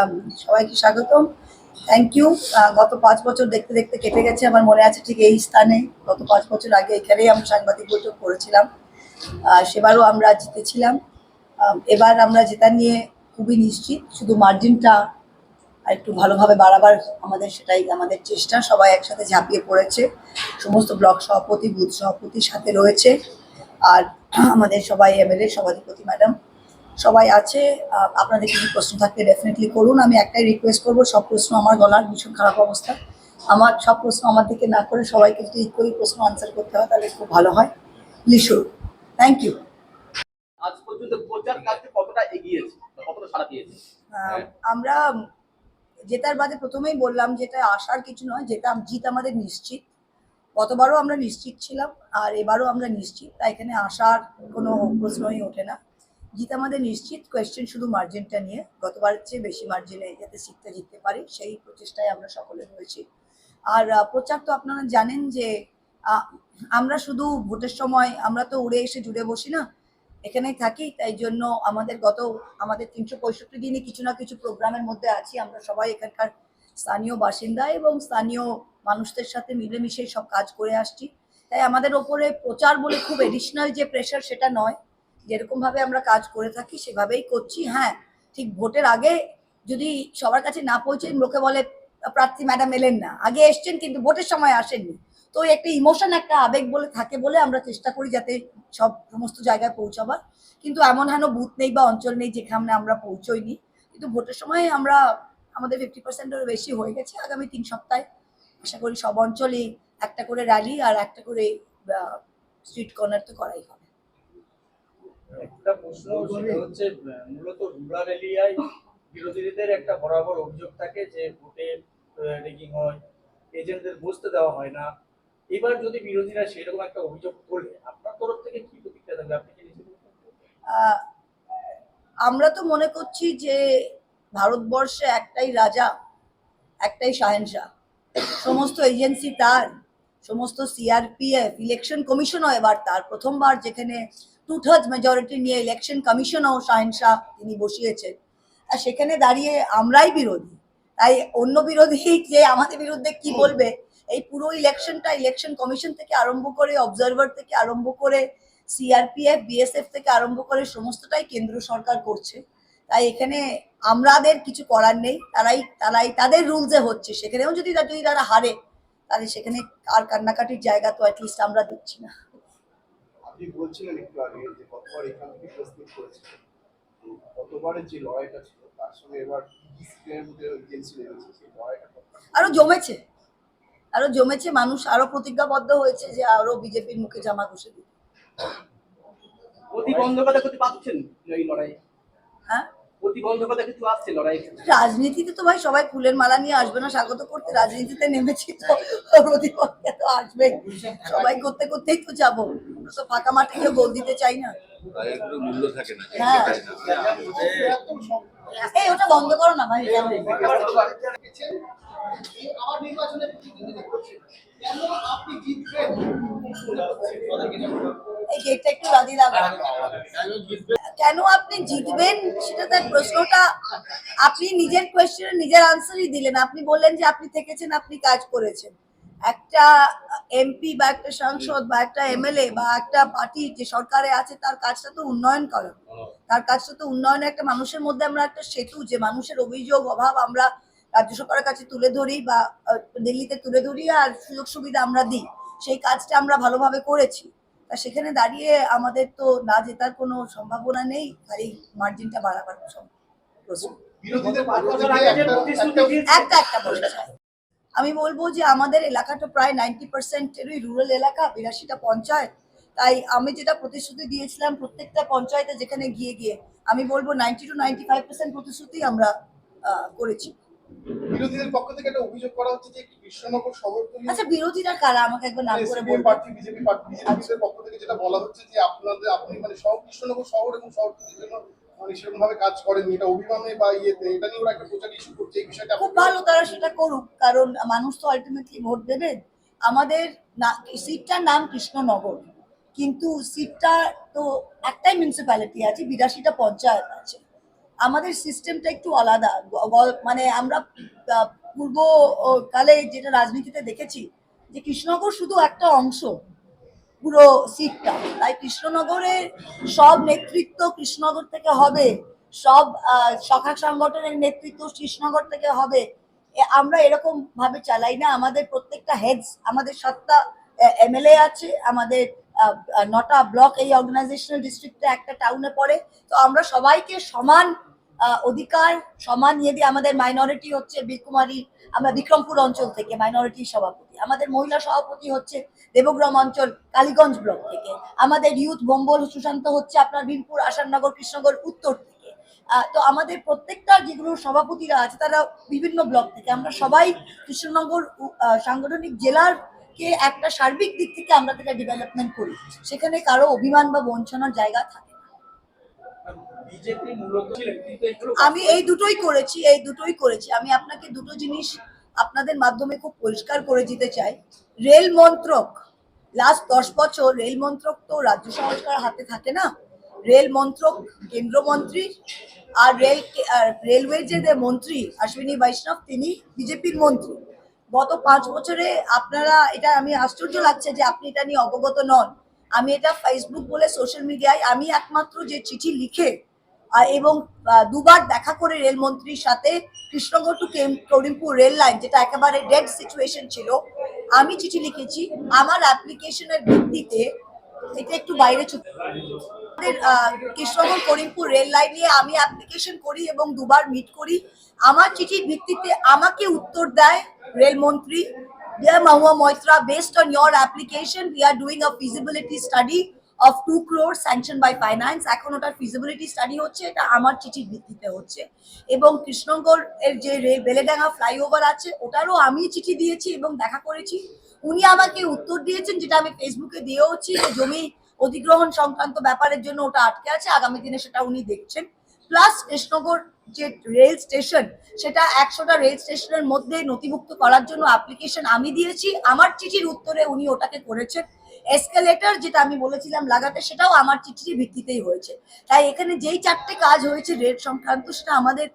আম, সবাইকে স্বাগতম। Thank you গত পাঁচ বছর দেখতে দেখতে কেটে গেছে। আমার মনে আছে ঠিক এই স্থানে। গত পাঁচ বছর আগে এখানেই আমরা সাংবাদিক বৈঠক করেছিলাম। সেবারও আমরা জিতেছিলাম। এবার আমরা জেতা নিয়ে খুবই নিশ্চিত। শুধু মার্জিনটা একটু ভালোভাবে বাড়াবার আমাদের সেটাই আমাদের চেষ্টা। সবাই একসাথে ঝাঁপিয়ে পড়েছে। সমস্ত ব্লক সভাপতি বুথ সভাপতির সাথে রয়েছে। আর আমাদের সবাই এমএলএ সভাধিপতি ম্যাডাম। সবাই আছে আপনাদের কিছু প্রশ্ন থাকলে ডেফিনেটলি করুন। আমি একটাই রিকোয়েস্ট করব সব প্রশ্ন আমার গলার ভীষণ খারাপ অবস্থা। আমার সব প্রশ্ন আমার দিকে না করে সবাইকে যদি ইকুয়ালি প্রশ্ন আনসার করতে হয় তাহলে খুব ভালো হয়। লিশুর থ্যাংক ইউ আজ পর্যন্ত প্রচার কাজে কতটা এগিয়েছে? কতটা সাড়া দিয়েছে? আমরা জেতার বাদে প্রথমেই বললাম যেটা আসার কিছু নয় যেটা জিত আমাদের নিশ্চিত। গতবারও আমরা নিশ্চিত ছিলাম আর এবারও আমরা নিশ্চিত। তাই এখানে আসার কোনো প্রশ্নই ওঠে না। জিত আমাদের নিশ্চিত কোয়েশ্চেন শুধু মার্জিনটা নিয়ে, গতবারের চেয়ে বেশি মার্জিনে যাতে সিটটা জিততে পারি, সেই প্রচেষ্টায় আমরা সকলে রয়েছি। আর প্রচার তো আপনারা জানেন যে আমরা শুধু ভোটের সময় আমরা তো উড়ে এসে জুড়ে বসি না, এখানেই থাকি, তাই জন্য আমাদের গত, আমাদের তিনশো পঁয়ষট্টি দিনে কিছু না কিছু প্রোগ্রামের মধ্যে আছি, আমরা সবাই এখানকার স্থানীয় বাসিন্দা এবং স্থানীয় মানুষদের সাথে মিলেমিশে সব কাজ করে আসছি। তাই আমাদের ওপরে প্রচার বলে খুব এডিশনাল যে প্রেশার সেটা নয় যেরকম ভাবে আমরা কাজ করে থাকি, সেভাবেই করছি। হ্যাঁ ঠিক ভোটের আগে যদি সবার কাছে না পৌঁছে লোকে বলে, প্রার্থী ম্যাডাম এলেন না। আগে এসছেন কিন্তু ভোটের সময় আসেননি। তো একটা ইমোশন, একটা আবেগ বলে থাকে বলে আমরা চেষ্টা করি যাতে সব সমস্ত জায়গায় পৌঁছাবার। কিন্তু এমন হেন বুথ নেই বা অঞ্চল নেই যেখানে আমরা পৌঁছইনি। কিন্তু ভোটের সময় আমরা, আমাদের ফিফটি পার্সেন্টের বেশি হয়ে গেছে আগামী তিন সপ্তাহে। আশা করি সব অঞ্চলেই একটা করে র্যালি আর একটা করে স্ট্রিট কর্নার তো করাই হবে। একটা প্রশ্ন হচ্ছে মূলত রুরাল এরিয়ায় বিরোধীদের একটা বরাবর অভিযোগ থাকে যে ভোটে রেগিং হয়, এজেন্টদের বসতে দেওয়া হয় না। এবার যদি বিরোধীরা সেরকম একটা অভিযোগ তোলে, আপনার তরফ থেকে কি প্রতিক্রিয়া থাকবে? আপনি কি আমরা তো মনে করছি যে ভারতবর্ষে একটাই রাজা, একটাই শাহেনশাহ। সমস্ত এজেন্সি তার, সমস্ত সিআরপিএফ ইলেকশন কমিশনও এবার, তার প্রথমবার যেখানে টু থার্ড মেজরিটি নিয়ে ইলেকশন কমিশনও শাহেনশাহ তিনি বসিয়েছেন। আর সেখানে দাঁড়িয়ে আমরাই বিরোধী। তাই অন্য বিরোধী যে আমাদের বিরুদ্ধে কি বলবে? এই পুরো ইলেকশনটা ইলেকশন কমিশন থেকে আরম্ভ করে অবজারভার থেকে আরম্ভ করে সিআরপিএফ বিএসএফ থেকে আরম্ভ করে সমস্তটাই কেন্দ্র সরকার করছে। তাই এখানে আমাদের কিছু করার নেই। তারাই তারাই তাদের রুলসে হচ্ছে। সেখানেও যদি যদি তারা হারে, তাহলে সেখানে আর কান্নাকাটির জায়গা তো অ্যাটলিস্ট আমরা দিচ্ছি না। আপনি বলছিলেন একটু আগে যে কতবার এখান থেকে প্রস্তুত করেছিলেন। গতবারের যে লড়াইটা ছিল তার সঙ্গে এবার ডিসিপ্লিনের মধ্যে এজেন্সি লেগেছে সেই লড়াইটা আরও জমেছে। আরও জমেছে মানুষ আরও প্রতিজ্ঞাবদ্ধ হয়েছে যে আরও বিজেপির মুখে জামা ঘষে দিবে। প্রতিবন্ধকতা করতে পাচ্ছেন এই লড়াই হ্যাঁ? প্রতিবন্ধকতা কিছু আসছে লড়াই রাজনীতিতে তো ভাই সবাই ফুলের মালা নিয়ে আসবে না স্বাগত করতে রাজনীতিতে নেমেছি তো প্রতিপক্ষে তো আসবে সবাই করতে করতেই তো যাব তো ফাঁকা মাঠে কেউ গোল দিতে চাই না। মূল্য থাকে না হ্যাঁ। এই ওটা বন্ধ করো না ভাই কেন আপনি জিতবেন? সেটা তার প্রশ্নটা আপনি নিজের কোয়েশ্চেনের নিজের আনসারই দিলেন। আপনি বললেন যে আপনি থেকেছেন, আপনি কাজ করেছেন। একটা এমপি বা একটা সাংসদ বা একটা এমএলএ বা একটা পার্টি যে সরকারে আছে, তার কাজটা তো উন্নয়ন করা। তার কাজটা তো উন্নয়নে একটা মানুষের মধ্যে আমরা একটা সেতু, যে মানুষের অভিযোগ, অভাব আমরা রাজ্য সরকারের কাছে তুলে ধরি বা দিল্লিতে তুলে ধরি আর সুযোগ সুবিধা আমরা দিই সেই কাজটা আমরা ভালোভাবে করেছি। তা সেখানে দাঁড়িয়ে আমাদের তো না জেতার কোনো সম্ভাবনা নেই খালি মার্জিনটা বাড়াবার একটা আমি বলব যে আমাদের এলাকাটা প্রায় নাইনটি পার্সেন্টেরই রুরাল এলাকা বিরাশিটা পঞ্চায়েত। তাই আমি যেটা প্রতিশ্রুতি দিয়েছিলাম প্রত্যেকটা পঞ্চায়েতে যেখানে গিয়ে গিয়ে আমি বলব ninety two ninety five percent প্রতিশ্রুতি আমরা আহ, করেছি। বিরোধীদের পক্ষ থেকে একটা অভিযোগ করা হচ্ছে যে কৃষ্ণনগর শহরতলি আচ্ছা বিরোধীরা কারা? আমাকে একবার নাম করে বলব প্রার্থী বিজেপি প্রার্থী বিজেপিদের পক্ষ থেকে যেটা বলা হচ্ছে যে আপনাদের আপনি মানে সব কৃষ্ণনগর শহর এবং শহরতলির জন্য মানে সেরকম ভাবে কাজ করেননি। এটা অভিমানে বা ইয়েতে এটা নিয়ে ওরা একটা প্রচার ইস্যু করছে এই বিষয়টা খুব ভালো তারা সেটা করুক কারণ মানুষ তো আলটিমেটলি ভোট দেবে। আমাদের সিটটার নাম কৃষ্ণনগর কিন্তু সিটটা তো একটাই মিউনিসিপ্যালিটি আছে বিরাশিটা পঞ্চায়েত আছে। আমাদের সিস্টেমটা একটু আলাদা। মানে আমরা আহ, পূর্ব কালে যেটা রাজনীতিতে দেখেছি যে কৃষ্ণনগর শুধু একটা অংশ পুরো সিটটা। তাই কৃষ্ণনগরের সব নেতৃত্ব কৃষ্ণনগর থেকে হবে সব শাখা সংগঠনের নেতৃত্ব কৃষ্ণনগর থেকে হবে। আমরা এরকম ভাবে চালাই না। আমাদের প্রত্যেকটা হেডস আমাদের সাতটা এমএলএ আছে আমাদের নটা ব্লক এই অর্গানাইজেশনাল ডিস্ট্রিক্টে একটা টাউনে পড়ে। তো আমরা সবাইকে সমান অধিকার, সমান ইয়ে দিয়ে আমাদের মাইনরিটি হচ্ছে বীরকুমারী আমরা বিক্রমপুর অঞ্চল থেকে মাইনরিটি সভাপতি। আমাদের মহিলা সভাপতি হচ্ছে দেবগ্রাম অঞ্চল, কালীগঞ্জ ব্লক থেকে। আমাদের ইউথ বম্বল সুশান্ত হচ্ছে আপনার ভীমপুর, আসাননগর, কৃষ্ণনগর, উত্তর থেকে। তো আমাদের প্রত্যেকটা যেগুলো সভাপতিরা আছে, তারা বিভিন্ন ব্লক থেকে। আমরা সবাই কৃষ্ণনগর সাংগঠনিক জেলার কে একটা সার্বিক দিক থেকে আমরা তাকে ডেভেলপমেন্ট করি, সেখানে কারও অভিমান বা বঞ্চনার জায়গা থাকে না। বিজেপি মূলত ছিলেন কিন্তু এগুলো আমি এই দুটোই করেছি, এই দুটোই করেছি। আমি আপনাকে দুটো জিনিস আপনাদের মাধ্যমে খুব পরিষ্কার করে দিতে চাই। রেল মন্ত্রক লাস্ট দশ বছর রেল মন্ত্রক তো রাজ্য সংস্কার হাতে থাকে না। রেল মন্ত্রক কেন্দ্রমন্ত্রী আর রেল রেলওয়ে যে মন্ত্রী অশ্বিনী বৈষ্ণব, তিনি বিজেপির মন্ত্রী। গত পাঁচ বছরে আপনারা এটা, আমি আশ্চর্য লাগছে যে আপনি এটা নিয়ে অবগত নন। আমি এটা ফেসবুক বলে সোশ্যাল মিডিয়ায় আমি একমাত্র যে চিঠি লিখে এবং দুবার দেখা করে রেলমন্ত্রীর সাথে Krishnagarh to Karimpur rail line যেটা একেবারে ডেড সিচুয়েশন ছিল আমি চিঠি লিখেছি। আমার অ্যাপ্লিকেশনের ভিত্তিতে এটা একটু বাইরে আমাদের কৃষ্ণগড় করিমপুর রেল লাইন নিয়ে আমি অ্যাপ্লিকেশন করি এবং দুবার মিট করি। আমার চিঠির ভিত্তিতে আমাকে উত্তর দেয় রেলমন্ত্রী Dear Mahua Moitra, based on your application, we are doing a feasibility study of 2 crores sanctioned by finance. এখন ওটার feasibility স্টাডি হচ্ছে, এটা আমার চিঠির ভিত্তিতে হচ্ছে। এবং কৃষ্ণগড় এর যে বেলেডাঙ্গা ফ্লাইওভার আছে, ওটারও আমি চিঠি দিয়েছি এবং দেখা করেছি। উনি আমাকে উত্তর দিয়েছেন, যেটা আমি ফেসবুকে দিয়েওছি, যে জমি অধিগ্রহণ সংক্রান্ত ব্যাপারের জন্য ওটা আটকে আছে, আগামী দিনে সেটা উনি দেখছেন। প্লাস কৃষ্ণগড় যে রেল স্টেশন, সেটা একশোটা রেল স্টেশনের মধ্যে নথিভুক্ত করার জন্য অ্যাপ্লিকেশন আমি দিয়েছি। আমার চিঠির উত্তরে উনি ওটাকে করেছেন। এসকেলেটর যেটা আমি বলেছিলাম লাগাতে সেটাও আমার চিঠির ভিত্তিতেই হয়েছে তাই এখানে যেই চারটে কাজ হয়েছে রেল সংক্রান্ত সেটা আমাদের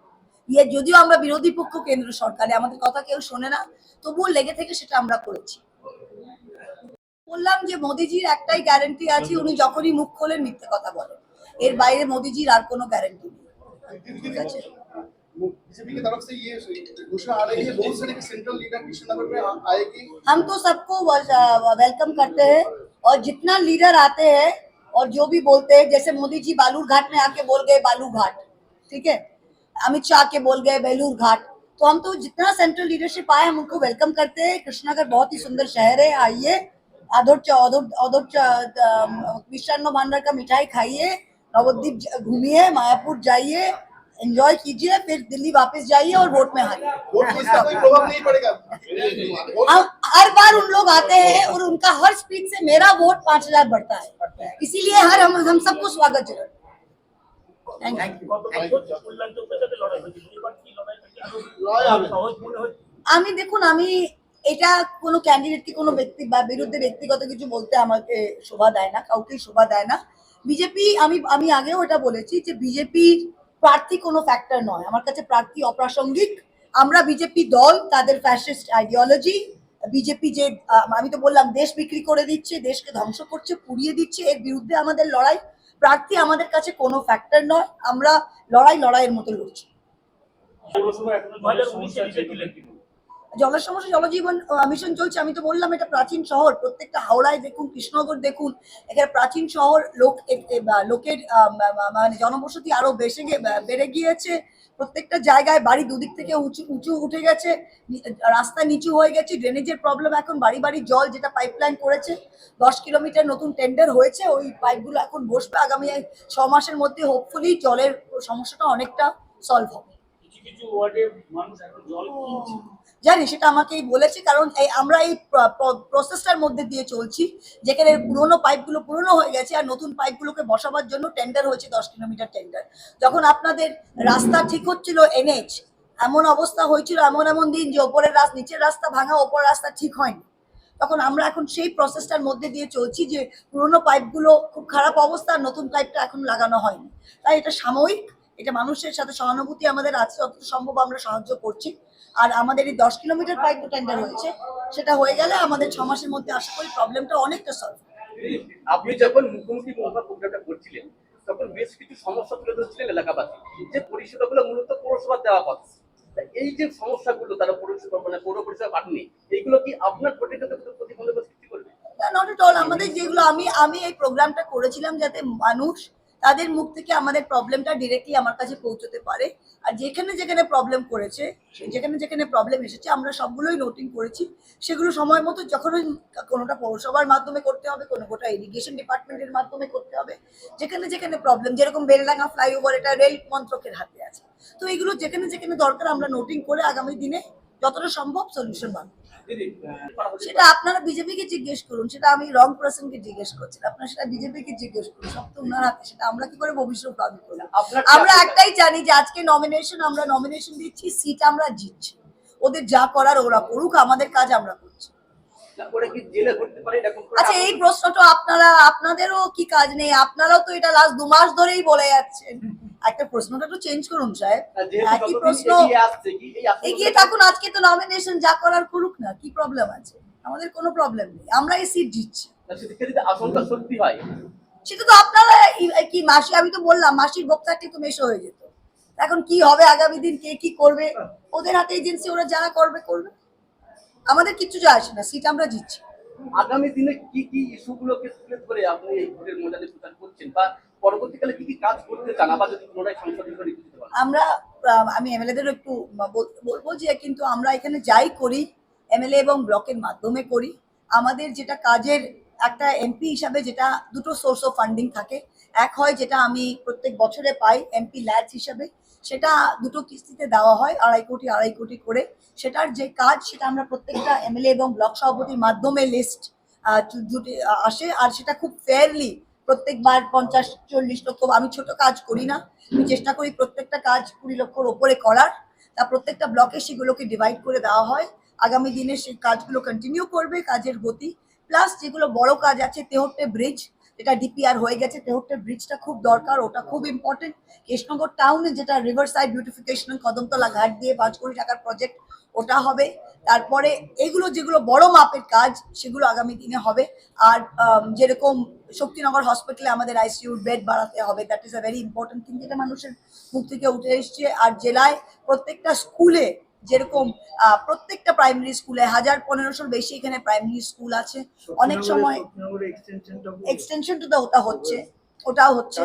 ইয়ে যদিও আমরা বিরোধী পক্ষ কেন্দ্র সরকারে আমাদের কথা কেউ শোনে না তবুও লেগে থেকে সেটা আমরা করেছি বললাম যে মোদিজির একটাই গ্যারান্টি আছে উনি যখনই মুখ খোলেন মিথ্যে কথা বলেন এর বাইরে মোদিজির আর কোনো গ্যারান্টি নেই ঠিক আছে बीजेपी की तरफ से ये घोषणा आ रही है बहुत सारे सेंट्रल लीडर कृष्णनगर में आएगी हम तो सबको वेलकम करते हैं और जितना लीडर आते हैं और जो भी बोलते हैं जैसे मोदी जी बालूर घाट में आके बोल गए बालू घाट ठीक है? अमित शाह के बोल गए बेलूर घाट। तो हम तो जितना सेंट्रल लीडरशिप आए हम उनको वेलकम करते हैं। कृष्णागढ़ बहुत ही सुंदर शहर है आइए। अदर अदर मिष्टान्न भांडार का मिठाई खाइए। नवद्वीप घूमिए मायापुर जाइए एंजॉय कीजिए फिर दिल्ली वापस जाइए और वोट में हारिए। वोट में इसका कोई प्रभाव नहीं पड़ेगा वोट अब हर बार उन लोग आते हैं और उनका हर स्पीच से मेरा वोट पांच हजार बढ़ता है इसीलिए हर हम हम सबको स्वागत जरूर थैंक यू লড়াই হবে আমি দেখুন আমি এটা কোনো ক্যান্ডিডেটকে কোনো ব্যক্তি বা বিরুদ্ধে ব্যক্তিগত কিছু বলতে আমাকে শোভা দেয় না কাউকেই শোভা দেয় না বিজেপি আমি আমি আগেও এটা বলেছি যে বিজেপির প্রার্থী কোনো ফ্যাক্টর নয় আমার কাছে প্রার্থী অপ্রাসঙ্গিক আমরা বিজেপি দল তাদের ফ্যাসিস্ট আইডিওলজি বিজেপি যে আমি তো বললাম, দেশ বিক্রি করে দিচ্ছে, দেশকে ধ্বংস করছে, পুড়িয়ে দিচ্ছে, এর বিরুদ্ধে আমাদের লড়াই, প্রার্থী আমাদের কাছে কোনো ফ্যাক্টর নয়, আমরা লড়াই লড়াইয়ের মতো লড়ছি। জলের সমস্যা জলজীবন মিশন চলছে, আমি তো বললাম, এটা প্রাচীন শহর, প্রত্যেকটা হাওড়ায় দেখুন, কৃষ্ণনগর দেখুন, এখানে প্রাচীন শহর, লোক লোকের মানে জনবসতি আরও বেশি বেড়ে গিয়েছে প্রত্যেকটা জায়গায় বাড়ি দুদিক থেকে উঁচু উঁচু উঠে গেছে রাস্তা নিচু হয়ে গেছে ড্রেনেজের প্রবলেম এখন বাড়ি বাড়ি জল যেটা পাইপলাইন করেছে দশ কিলোমিটার নতুন টেন্ডার হয়েছে ওই পাইপগুলো এখন বসবে আগামী ছ মাসের মধ্যে হোপফুলি জলের সমস্যাটা অনেকটা সলভ হবে। কিছু কিছু ওয়ার্ডে মানুষ এখন জল কিনছে। জানি সেটা আমাকেই বলেছে কারণ এই আমরা এই প্রসেসটার মধ্যে দিয়ে চলছি যেখানে পুরোনো পাইপগুলো পুরনো হয়ে গেছে আর নতুন পাইপগুলোকে বসাবার জন্য টেন্ডার হয়েছে দশ কিলোমিটার টেন্ডার যখন আপনাদের রাস্তা ঠিক হচ্ছিল এনএইচ এমন অবস্থা হয়েছিল এমন এমন দিন যে ওপরের রাস্তা নিচের রাস্তা ভাঙা ওপর রাস্তা ঠিক হয়নি। তখন আমরা এখন সেই প্রসেসটার মধ্যে দিয়ে চলছি যে পুরোনো পাইপগুলো খুব খারাপ অবস্থা নতুন পাইপটা এখন লাগানো হয়নি। তাই এটা সাময়িক এটা মানুষের সাথে সহানুভূতি আমাদের আছে যতটা সম্ভব আমরা সাহায্য করছি। আর আমাদের এই দশ কিলোমিটার পাইপ টেন্ডার হয়েছে সেটা হয়ে গেলে আমাদের ছ মাসের মধ্যে আশা করি প্রবলেমটা অনেকটা সলভ আপনি যখন মুখ্যমন্ত্রী মহকুমা প্রোগ্রামটা করছিলেন তখন বেশ কিছু সমস্যা তুলে ধরছিলেন এলাকাবাসী। যে পরিষেবাগুলো মূলত পৌরসভার দেওয়া কথা এই যে সমস্যাগুলো তারা পৌরসভা মানে পৌর পরিষেবা পাননি এইগুলো কি আপনার প্রতিনিধিত্ব প্রতিবন্ধকতা সৃষ্টি করবে? নট এট অল আমাদের যেগুলো আমি আমি এই প্রোগ্রামটা করেছিলাম যাতে মানুষ তাদের মুখ থেকে আমাদের প্রবলেমটা ডিরেক্টলি আমার কাছে পৌঁছতে পারে। আর যেখানে যেখানে প্রবলেম করেছে, যেখানে যেখানে প্রবলেম এসেছে, আমরা সবগুলোই নোটিং করেছি। সেগুলো সময় মতো যখন কোনোটা পৌরসভার মাধ্যমে করতে হবে, কোনো কোটা ইরিগেশন ডিপার্টমেন্টের মাধ্যমে করতে হবে, যেখানে যেখানে প্রবলেম যেরকম বেলডাঙ্গা ফ্লাইওভার এটা রেল মন্ত্রকের হাতে আছে। তো এগুলো যেখানে যেখানে দরকার আমরা নোটিং করে আগামী দিনে যতটা সম্ভব সলিউশন বানাবো। সেটা আপনারা বিজেপিকে জিজ্ঞেস করুন সেটা আমি রং পার্সনকে জিজ্ঞেস করছি। আপনারা সেটা বিজেপিকে জিজ্ঞেস করুন সব তো ওনার হাতে সেটা আমরা কি করে ভবিষ্যৎবাদী করলাম আপনার আমরা একটাই জানি যে আজকে নমিনেশন আমরা নমিনেশন দিচ্ছি সিট আমরা জিতছি। ওদের যা করার ওরা করুক আমাদের কাজ আমরা করছি। আচ্ছা এই প্রশ্নটা আপনারা আপনাদেরও কি কাজ নেই? আপনারাও তো এটা লাস্ট দু মাস ধরেই বলে যাচ্ছেন। একটা প্রশ্নটা একটু চেঞ্জ করুন সাহেব। একই প্রশ্ন? এগিয়ে থাকুন আজকে তো নমিনেশন যা করার করুক না কি প্রবলেম আছে? আমাদের কোনো প্রবলেম নেই আমরা এই সিট জিতছি হয়। সেটা তো আপনারা কি মাসি আমি তো বললাম মাসির ভোগ থাকলে তো মেশো হয়ে যেত। এখন কি হবে আগামী দিন কে কি করবে? ওদের হাতে এজেন্সি ওরা যারা করবে করবে। আমাদের কিচ্ছু যায় আসে না সিট আমরা জিতছি। আগামী দিনে কি কি ইস্যুগুলোকে তুলে ধরে আপনি এই ভোটের প্রচার করছেন? বা পরবর্তীকালে কি কি কাজ করতে চান? আবার যদি পুনরায় সংসদ আমরা আমি এমএলএদেরও একটু বলব যে কিন্তু আমরা এখানে যাই করি এমএলএ এবং ব্লকের মাধ্যমে করি। আমাদের যেটা কাজের একটা এমপি হিসাবে যেটা দুটো সোর্স অফ ফান্ডিং থাকে। এক হয় যেটা আমি প্রত্যেক বছরে পাই এমপি ল্যাচ হিসাবে। সেটা দুটো কিস্তিতে দেওয়া হয়, আড়াই কোটি আড়াই কোটি করে। সেটার যে কাজ, সেটা আমরা প্রত্যেকটা এমএলএ এবং ব্লক সভাপতির মাধ্যমে লিস্ট জুটে আসে। আর সেটা খুব ফেয়ারলি প্রত্যেকবার পঞ্চাশ, চল্লিশ লক্ষ, আমি ছোট কাজ করি না। আমি চেষ্টা করি প্রত্যেকটা কাজ কুড়ি লক্ষর ওপরে করার। তা প্রত্যেকটা ব্লকে সেগুলোকে ডিভাইড করে দেওয়া হয়। আগামী দিনে সেই কাজগুলো কন্টিনিউ করবে কাজের গতি। প্লাস যেগুলো বড় কাজ আছে, তেহট্টে ব্রিজ যেটা ডিপিআর হয়ে গেছে, তেহট্টে ব্রিজটা খুব দরকার, ওটা খুব ইম্পর্টেন্ট কৃষ্ণনগর টাউনে যেটা রিভার সাইড বিউটিফিকেশন কদমতলা ঘাট দিয়ে পাঁচ কোটি টাকার প্রজেক্ট ওটা হবে। তারপরে এগুলো যেগুলো বড় মাপের কাজ সেগুলো আগামী দিনে হবে। আর যেরকম শক্তিনগর হসপিটালে আমাদের আইসিইউ বেড বাড়াতে হবে that is a very important thing যেটা মানুষের মুখ থেকে উঠে এসছে। আর জেলায় প্রত্যেকটা স্কুলে যেরকম আহ, প্রত্যেকটা প্রাইমারি স্কুলে হাজার পনেরোশোর বেশি এখানে প্রাইমারি স্কুল আছে। অনেক সময় এক্সটেনশন তো ওটা হচ্ছে। ওটাও হচ্ছে।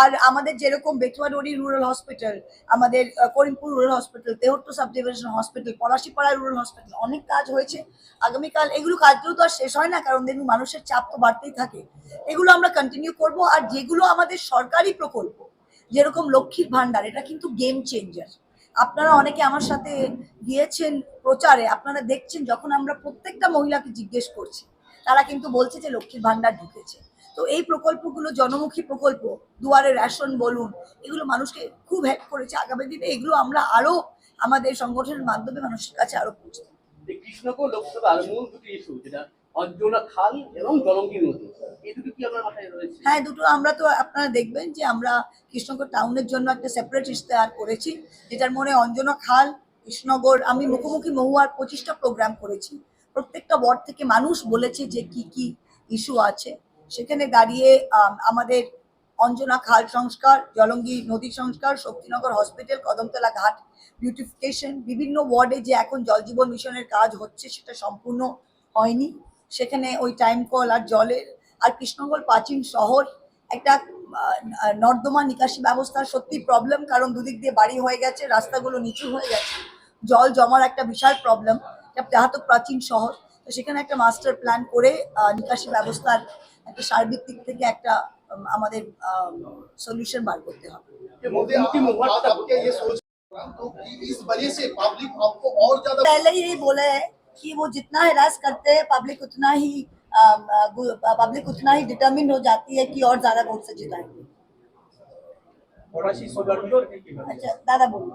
আর আমাদের যেরকম বেতুয়াডি রুরাল হসপিটাল আমাদের Karimpur rural hospital Tehatta sub division hospital Palashipara rural hospital অনেক কাজ হয়েছে। আগামীকাল এগুলো কাজগুলো তো আর শেষ হয় না কারণ দেখুন মানুষের চাপ তো বাড়তেই থাকে। এগুলো আমরা কন্টিনিউ করব আর যেগুলো আমাদের সরকারি প্রকল্প যেরকম লক্ষ্মীর ভান্ডার এটা কিন্তু গেম চেঞ্জার আপনারা অনেকে আমার সাথে গিয়েছেন প্রচারে আপনারা দেখছেন যখন আমরা প্রত্যেকটা মহিলাকে জিজ্ঞেস করছি তারা কিন্তু বলছে যে লক্ষ্মীর ভান্ডার ঢুকেছে। তো এই প্রকল্পগুলো জনমুখী প্রকল্প দুয়ারে রেশন বলুন এগুলো মানুষকে খুব হেল্প করেছে আগামী দিনে। এগুলো আমরা আরও আমাদের সংগঠনের মাধ্যমে মানুষের কাছে আরও পৌঁছে দেব। এই কৃষ্ণকর মূল দুটি ইস্যু যেটা অঞ্জনা খাল এবং জলঙ্গি নদী। এই দুটো কি আপনার মাথায় রয়েছে? হ্যাঁ দুটো আমরা তো আপনারা দেখবেন যে আমরা কৃষ্ণনগর টাউনের জন্য একটা সেপারেট ইশতেহার করেছি যেটার মনে অঞ্জনা খাল কৃষ্ণনগর আমি মুখোমুখি মহুয়ার পঁচিশটা প্রোগ্রাম করেছি। প্রত্যেকটা ওয়ার্ড থেকে মানুষ বলেছে যে কি কি ইস্যু আছে। সেখানে দাঁড়িয়ে আম, আমাদের অঞ্জনা খাল সংস্কার জলঙ্গি নদী সংস্কার শক্তিনগর হসপিটাল কদমতলা ঘাট বিউটিফিকেশন বিভিন্ন ওয়ার্ডে যে এখন জল জীবন মিশনের কাজ হচ্ছে সেটা সম্পূর্ণ হয়নি। সেখানে ওই টাইম কল আর জলের আর কৃষ্ণনগর প্রাচীন শহর একটা নর্দমা নিকাশি ব্যবস্থার সত্যি প্রবলেম কারণ দুদিক দিয়ে বাড়ি হয়ে গেছে রাস্তাগুলো নিচু হয়ে গেছে জল জমার একটা বিশাল প্রবলেম যাহা তো প্রাচীন শহর। তো সেখানে একটা মাস্টার প্ল্যান করে আহ, নিকাশি ব্যবস্থার একটা সার্বিক দিক থেকে একটা উম, আমাদের সলিউশন বার করতে হবে যে मोदी মুখ্যমন্ত্রী মহুয়ার आप কথা आप क्या ये सोच तो कि इस वजह से पब्लिक आपको और ज्यादा पहले ही यही बोला है कि वो जितना हरास करते हैं पब्लिक उतना ही पब्लिक उतना ही डिटर्मिन हो जाती है कि और ज्यादा वोट से जिताएंगे ফরাসি সুগার কি अच्छा दादा बोलो